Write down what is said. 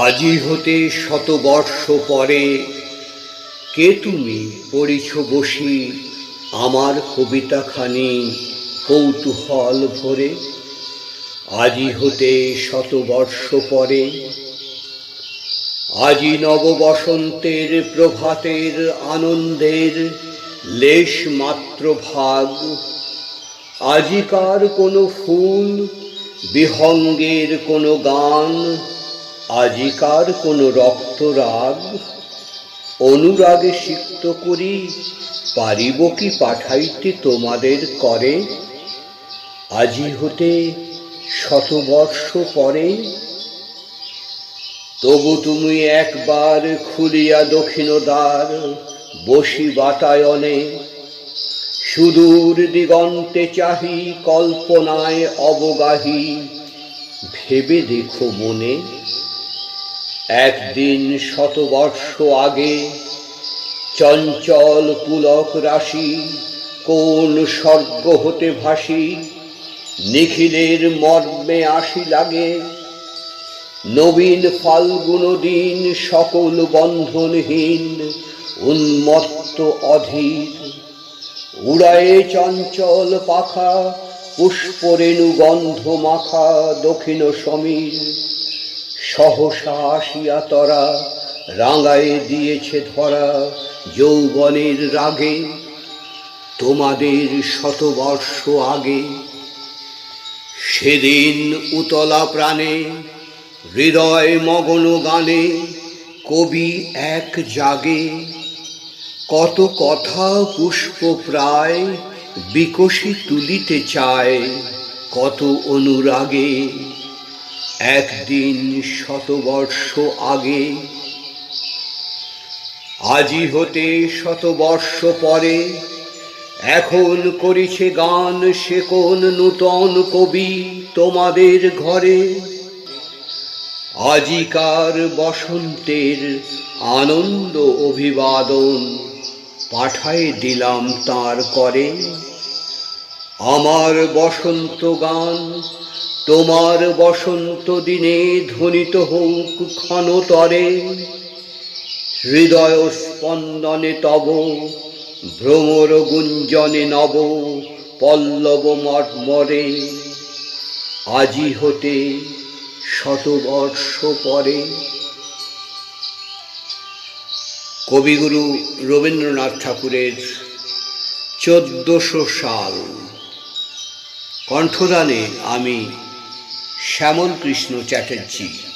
আজি হতে শতবর্ষ পরে কে তুমি পড়িছ বসি আমার কবিতাখানি কৌতূহল ভরে? আজি হতে শতবর্ষ পরে আজি নব বসন্তের প্রভাতের আনন্দের লেশ মাত্র ভাগ। আজিকার কোনো ফুল, বিহঙ্গের কোনো গান আজিকার কোনো রক্তরাগ অনুরাগে সিক্ত করি, পারিব কি পাঠাইতে তোমাদের করে? আজি হতে শতবর্ষ পরে, তবু তুমি একবার খুলিয়া দক্ষিণ দ্বার বসি বাতায়নে সুদূর দিগন্তে চাহি কল্পনায় অবগাহী, ভেবে দেখো মনে। একদিন শতবর্ষ আগে চঞ্চল পুলক রাশি কোন স্বর্গ হতে ভাসি, নিখিলের মর্মে আসি লাগে। নবীন ফাল্গুন দিন সকল বন্ধনহীন, উন্মত্ত অধীর। উড়ায়ে চঞ্চল পাখা, পুষ্পরেণু গন্ধ মাখা দক্ষিণ সমীর। সহসা আসিয়া তরা, রাঙায়ে দিয়েছে ধরা যৌবনের রাগে, তোমাদের শতবর্ষ আগে। সেদিন উতলা প্রাণে, হৃদয় মগন গানে, কবি এক জাগে। কত কথা পুষ্প প্রায় বিকশি তুলিতে চায়, কত অনুরাগে। একদিন শতবর্ষ আগে, আজি হতে শতবর্ষ পরে, এখন করিছে গান সে কোন নূতন কবি তোমাদের ঘরে। আজিকার বসন্তের আনন্দ অভিবাদন পাঠায় দিলাম তার করে। আমার বসন্ত গান তোমার বসন্ত দিনে ধ্বনিত হোক ক্ষণতরে, হৃদয় স্পন্দনে তব, ভ্রমর গুঞ্জনে নব, পল্লব মর্মরে। আজি হতে শতবর্ষ পরে। কবিগুরু রবীন্দ্রনাথ ঠাকুরের চোদ্দশো সাল। কণ্ঠদানে আমি শ্যামল কৃষ্ণ চ্যাটার্জি।